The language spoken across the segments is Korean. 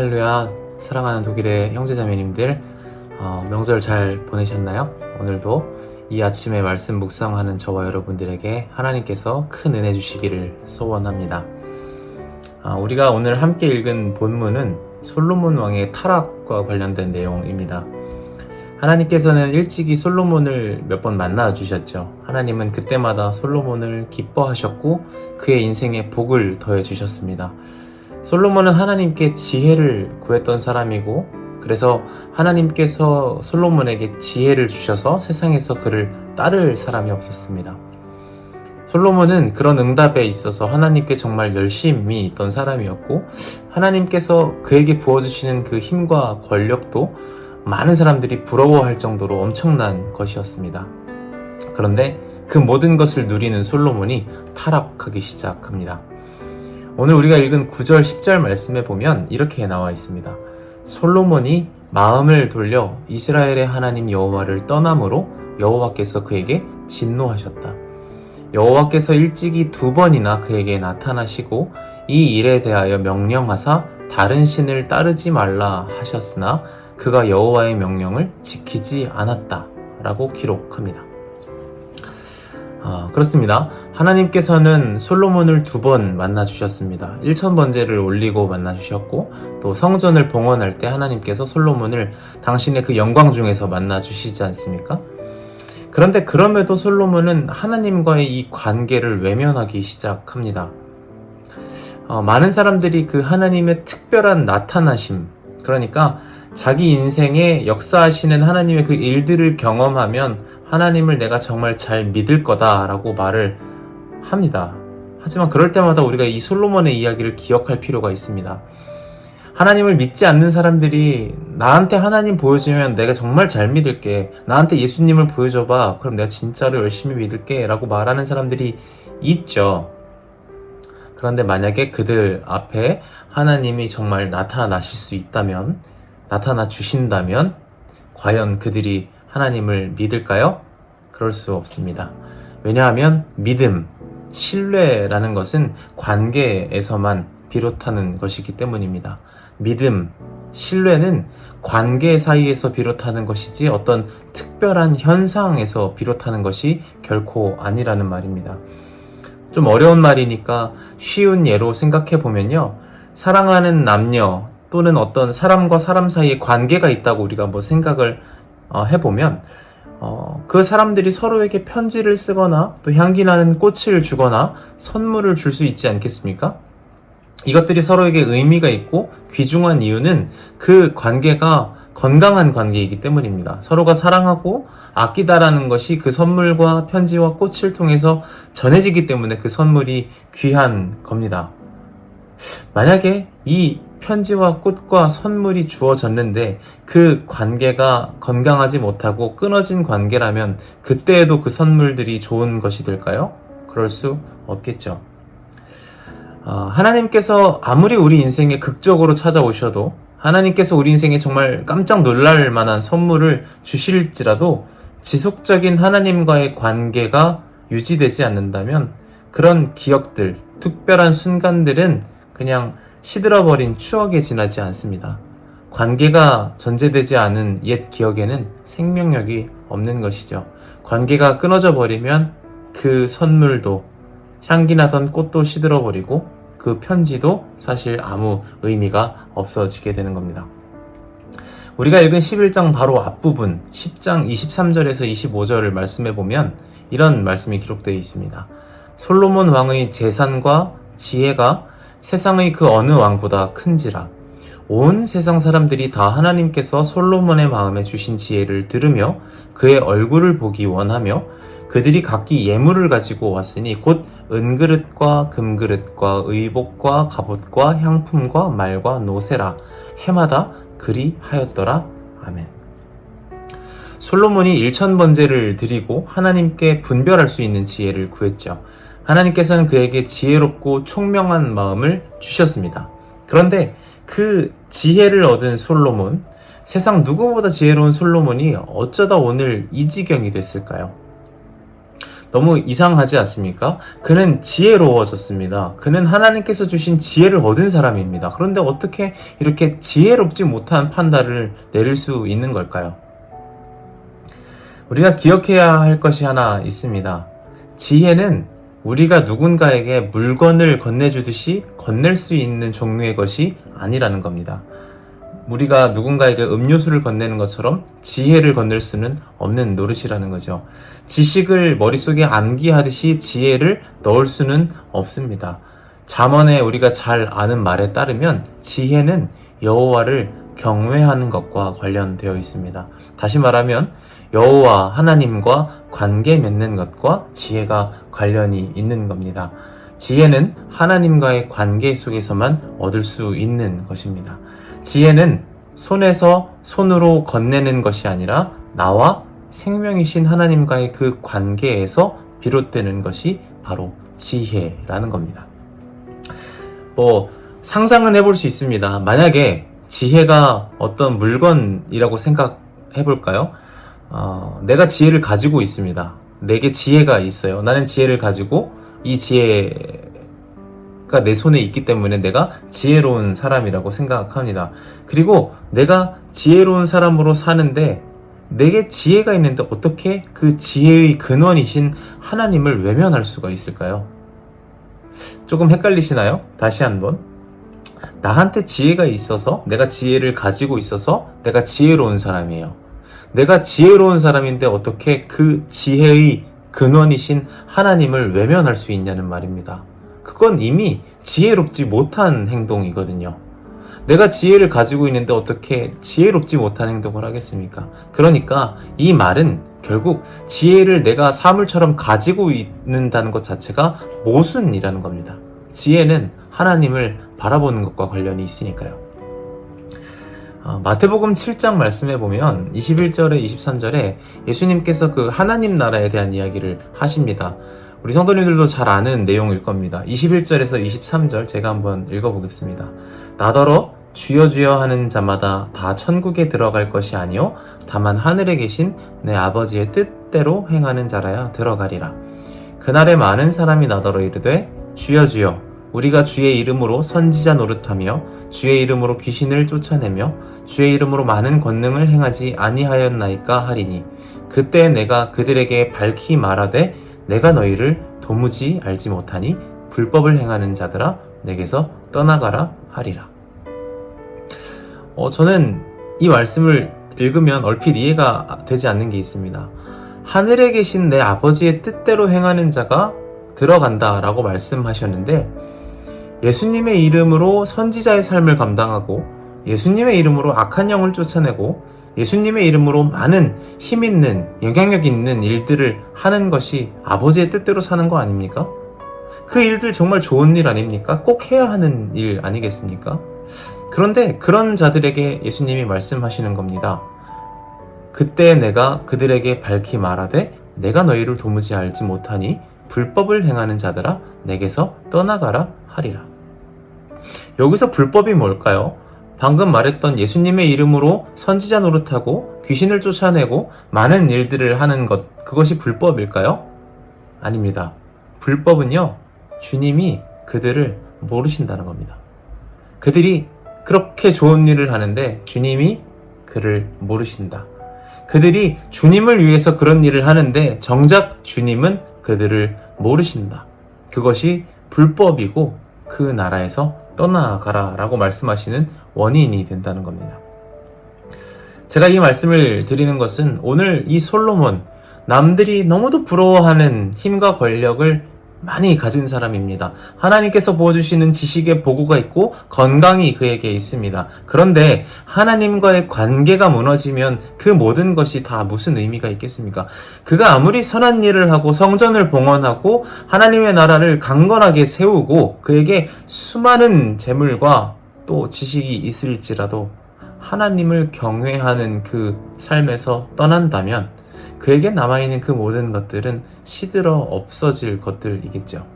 할렐루야 사랑하는 독일의 형제자매님들 어, 명절 잘 보내셨나요? 오늘도 이 아침에 말씀 묵상하는 저와 여러분들에게 하나님께서 큰 은혜 주시기를 소원합니다. 아, 우리가 오늘 함께 읽은 본문은 솔로몬 왕의 타락과 관련된 내용입니다. 하나님께서는 일찍이 솔로몬을 몇 번 만나 주셨죠. 하나님은 그때마다 솔로몬을 기뻐하셨고 그의 인생에 복을 더해 주셨습니다. 솔로몬은 하나님께 지혜를 구했던 사람이고 그래서 하나님께서 솔로몬에게 지혜를 주셔서 세상에서 그를 따를 사람이 없었습니다. 솔로몬은 그런 응답에 있어서 하나님께 정말 열심히 있던 사람이었고 하나님께서 그에게 부어주시는 그 힘과 권력도 많은 사람들이 부러워할 정도로 엄청난 것이었습니다. 그런데 그 모든 것을 누리는 솔로몬이 타락하기 시작합니다. 오늘 우리가 읽은 9절, 10절 말씀에 보면 이렇게 나와 있습니다. 솔로몬이 마음을 돌려 이스라엘의 하나님 여호와를 떠남으로 여호와께서 그에게 진노하셨다. 여호와께서 일찍이 두 번이나 그에게 나타나시고 이 일에 대하여 명령하사 다른 신을 따르지 말라 하셨으나 그가 여호와의 명령을 지키지 않았다라고 기록합니다. 아, 그렇습니다. 하나님께서는 솔로몬을 두 번 만나 주셨습니다. 1천 번제를 올리고 만나 주셨고 또 성전을 봉헌할 때 하나님께서 솔로몬을 당신의 그 영광 중에서 만나 주시지 않습니까? 그런데 그럼에도 솔로몬은 하나님과의 이 관계를 외면하기 시작합니다. 어, 많은 사람들이 그 하나님의 특별한 나타나심, 그러니까 자기 인생에 역사하시는 하나님의 그 일들을 경험하면 하나님을 내가 정말 잘 믿을 거다라고 말을 합니다. 하지만 그럴 때마다 우리가 이 솔로몬의 이야기를 기억할 필요가 있습니다. 하나님을 믿지 않는 사람들이 나한테 하나님 보여주면 내가 정말 잘 믿을게. 나한테 예수님을 보여줘봐. 그럼 내가 진짜로 열심히 믿을게. 라고 말하는 사람들이 있죠. 그런데 만약에 그들 앞에 하나님이 정말 나타나실 수 있다면, 나타나 주신다면, 과연 그들이 하나님을 믿을까요? 그럴 수 없습니다. 왜냐하면 믿음, 신뢰라는 것은 관계에서만 비롯하는 것이기 때문입니다. 믿음, 신뢰는 관계 사이에서 비롯하는 것이지 어떤 특별한 현상에서 비롯하는 것이 결코 아니라는 말입니다. 좀 어려운 말이니까 쉬운 예로 생각해 보면요. 사랑하는 남녀 또는 어떤 사람과 사람 사이에 관계가 있다고 우리가 뭐 생각을 어, 해보면 어, 그 사람들이 서로에게 편지를 쓰거나 또 향기 나는 꽃을 주거나 선물을 줄 수 있지 않겠습니까? 이것들이 서로에게 의미가 있고 귀중한 이유는 그 관계가 건강한 관계이기 때문입니다. 서로가 사랑하고 아끼다라는 것이 그 선물과 편지와 꽃을 통해서 전해지기 때문에 그 선물이 귀한 겁니다. 만약에 이 편지와 꽃과 선물이 주어졌는데 그 관계가 건강하지 못하고 끊어진 관계라면 그때에도 그 선물들이 좋은 것이 될까요? 그럴 수 없겠죠. 어, 하나님께서 아무리 우리 인생에 극적으로 찾아오셔도 하나님께서 우리 인생에 정말 깜짝 놀랄 만한 선물을 주실지라도 지속적인 하나님과의 관계가 유지되지 않는다면 그런 기억들, 특별한 순간들은 그냥 시들어버린 추억에 지나지 않습니다. 관계가 전제되지 않은 옛 기억에는 생명력이 없는 것이죠. 관계가 끊어져 버리면 그 선물도 향기 나던 꽃도 시들어버리고 그 편지도 사실 아무 의미가 없어지게 되는 겁니다. 우리가 읽은 11장 바로 앞부분 10장 23절에서 25절을 말씀해 보면 이런 말씀이 기록되어 있습니다. 솔로몬 왕의 재산과 지혜가 세상의 그 어느 왕보다 큰지라. 온 세상 사람들이 다 하나님께서 솔로몬의 마음에 주신 지혜를 들으며 그의 얼굴을 보기 원하며 그들이 각기 예물을 가지고 왔으니 곧 은그릇과 금그릇과 의복과 갑옷과 향품과 말과 노세라 해마다 그리 하였더라. 아멘. 솔로몬이 일천 번제를 드리고 하나님께 분별할 수 있는 지혜를 구했죠. 하나님께서는 그에게 지혜롭고 총명한 마음을 주셨습니다. 그런데 그 지혜를 얻은 솔로몬, 세상 누구보다 지혜로운 솔로몬이 어쩌다 오늘 이 지경이 됐을까요? 너무 이상하지 않습니까? 그는 지혜로워졌습니다. 그는 하나님께서 주신 지혜를 얻은 사람입니다. 그런데 어떻게 이렇게 지혜롭지 못한 판단을 내릴 수 있는 걸까요? 우리가 기억해야 할 것이 하나 있습니다. 지혜는 우리가 누군가에게 물건을 건네주듯이 건넬 수 있는 종류의 것이 아니라는 겁니다. 우리가 누군가에게 음료수를 건네는 것처럼 지혜를 건넬 수는 없는 노릇이라는 거죠. 지식을 머릿속에 암기하듯이 지혜를 넣을 수는 없습니다. 잠언에 우리가 잘 아는 말에 따르면 지혜는 여호와를 경외하는 것과 관련되어 있습니다. 다시 말하면 여호와 하나님과 관계 맺는 것과 지혜가 관련이 있는 겁니다. 지혜는 하나님과의 관계 속에서만 얻을 수 있는 것입니다. 지혜는 손에서 손으로 건네는 것이 아니라 나와 생명이신 하나님과의 그 관계에서 비롯되는 것이 바로 지혜라는 겁니다. 뭐 상상은 해볼 수 있습니다. 만약에 지혜가 어떤 물건이라고 생각해 볼까요? 어, 내가 지혜를 가지고 있습니다. 내게 지혜가 있어요. 나는 지혜를 가지고 이 지혜가 내 손에 있기 때문에 내가 지혜로운 사람이라고 생각합니다. 그리고 내가 지혜로운 사람으로 사는데 내게 지혜가 있는데 어떻게 그 지혜의 근원이신 하나님을 외면할 수가 있을까요? 조금 헷갈리시나요? 다시 한번. 나한테 지혜가 있어서, 내가 지혜를 가지고 있어서 내가 지혜로운 사람이에요. 내가 지혜로운 사람인데 어떻게 그 지혜의 근원이신 하나님을 외면할 수 있냐는 말입니다. 그건 이미 지혜롭지 못한 행동이거든요. 내가 지혜를 가지고 있는데 어떻게 지혜롭지 못한 행동을 하겠습니까? 그러니까 이 말은 결국 지혜를 내가 사물처럼 가지고 있는다는 것 자체가 모순이라는 겁니다. 지혜는 하나님을 바라보는 것과 관련이 있으니까요. 어, 마태복음 7장 말씀해 보면 21절에 23절에 예수님께서 그 하나님 나라에 대한 이야기를 하십니다. 우리 성도님들도 잘 아는 내용일 겁니다. 21절에서 23절 제가 한번 읽어보겠습니다. 나더러 주여 주여 하는 자마다 다 천국에 들어갈 것이 아니요 다만 하늘에 계신 내 아버지의 뜻대로 행하는 자라야 들어가리라. 그날에 많은 사람이 나더러 이르되 주여 주여 우리가 주의 이름으로 선지자 노릇하며 주의 이름으로 귀신을 쫓아내며 주의 이름으로 많은 권능을 행하지 아니하였나이까 하리니 그때 내가 그들에게 밝히 말하되 내가 너희를 도무지 알지 못하니 불법을 행하는 자들아 내게서 떠나가라 하리라. 어, 저는 이 말씀을 읽으면 얼핏 이해가 되지 않는 게 있습니다. 하늘에 계신 내 아버지의 뜻대로 행하는 자가 들어간다 라고 말씀하셨는데 예수님의 이름으로 선지자의 삶을 감당하고 예수님의 이름으로 악한 영을 쫓아내고 예수님의 이름으로 많은 힘 있는 영향력 있는 일들을 하는 것이 아버지의 뜻대로 사는 거 아닙니까? 그 일들 정말 좋은 일 아닙니까? 꼭 해야 하는 일 아니겠습니까? 그런데 그런 자들에게 예수님이 말씀하시는 겁니다. 그때 내가 그들에게 밝히 말하되 내가 너희를 도무지 알지 못하니 불법을 행하는 자들아 내게서 떠나가라 하리라. 여기서 불법이 뭘까요? 방금 말했던 예수님의 이름으로 선지자 노릇하고 귀신을 쫓아내고 많은 일들을 하는 것, 그것이 불법일까요? 아닙니다. 불법은요, 주님이 그들을 모르신다는 겁니다. 그들이 그렇게 좋은 일을 하는데 주님이 그를 모르신다. 그들이 주님을 위해서 그런 일을 하는데 정작 주님은 그들을 모르신다. 그것이 불법이고 그 나라에서 떠나가라 라고 말씀하시는 원인이 된다는 겁니다. 제가 이 말씀을 드리는 것은 오늘 이 솔로몬, 남들이 너무도 부러워하는 힘과 권력을 많이 가진 사람입니다. 하나님께서 부어주시는 지식의 보고가 있고 건강이 그에게 있습니다. 그런데 하나님과의 관계가 무너지면 그 모든 것이 다 무슨 의미가 있겠습니까? 그가 아무리 선한 일을 하고 성전을 봉헌하고 하나님의 나라를 강건하게 세우고 그에게 수많은 재물과 또 지식이 있을지라도 하나님을 경외하는 그 삶에서 떠난다면 그에게 남아있는 그 모든 것들은 시들어 없어질 것들이겠죠.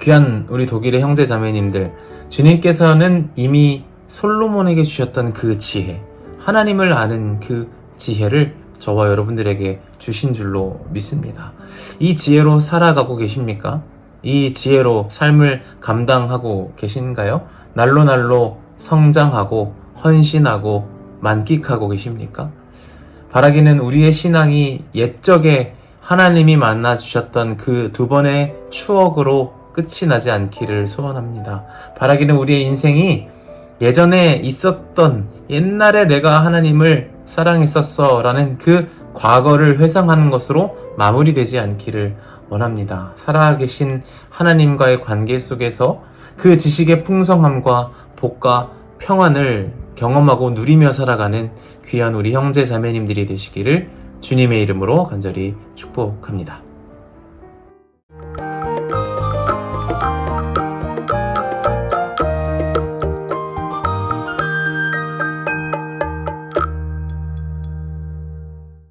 귀한 우리 독일의 형제 자매님들, 주님께서는 이미 솔로몬에게 주셨던 그 지혜, 하나님을 아는 그 지혜를 저와 여러분들에게 주신 줄로 믿습니다. 이 지혜로 살아가고 계십니까? 이 지혜로 삶을 감당하고 계신가요? 날로 날로 성장하고 헌신하고 만끽하고 계십니까? 바라기는 우리의 신앙이 옛적에 하나님이 만나 주셨던 그 두 번의 추억으로 끝이 나지 않기를 소원합니다. 바라기는 우리의 인생이 예전에 있었던 옛날에 내가 하나님을 사랑했었어 라는 그 과거를 회상하는 것으로 마무리되지 않기를 원합니다. 살아계신 하나님과의 관계 속에서 그 지식의 풍성함과 복과 평안을 경험하고 누리며 살아가는 귀한 우리 형제 자매님들이 되시기를 주님의 이름으로 간절히 축복합니다.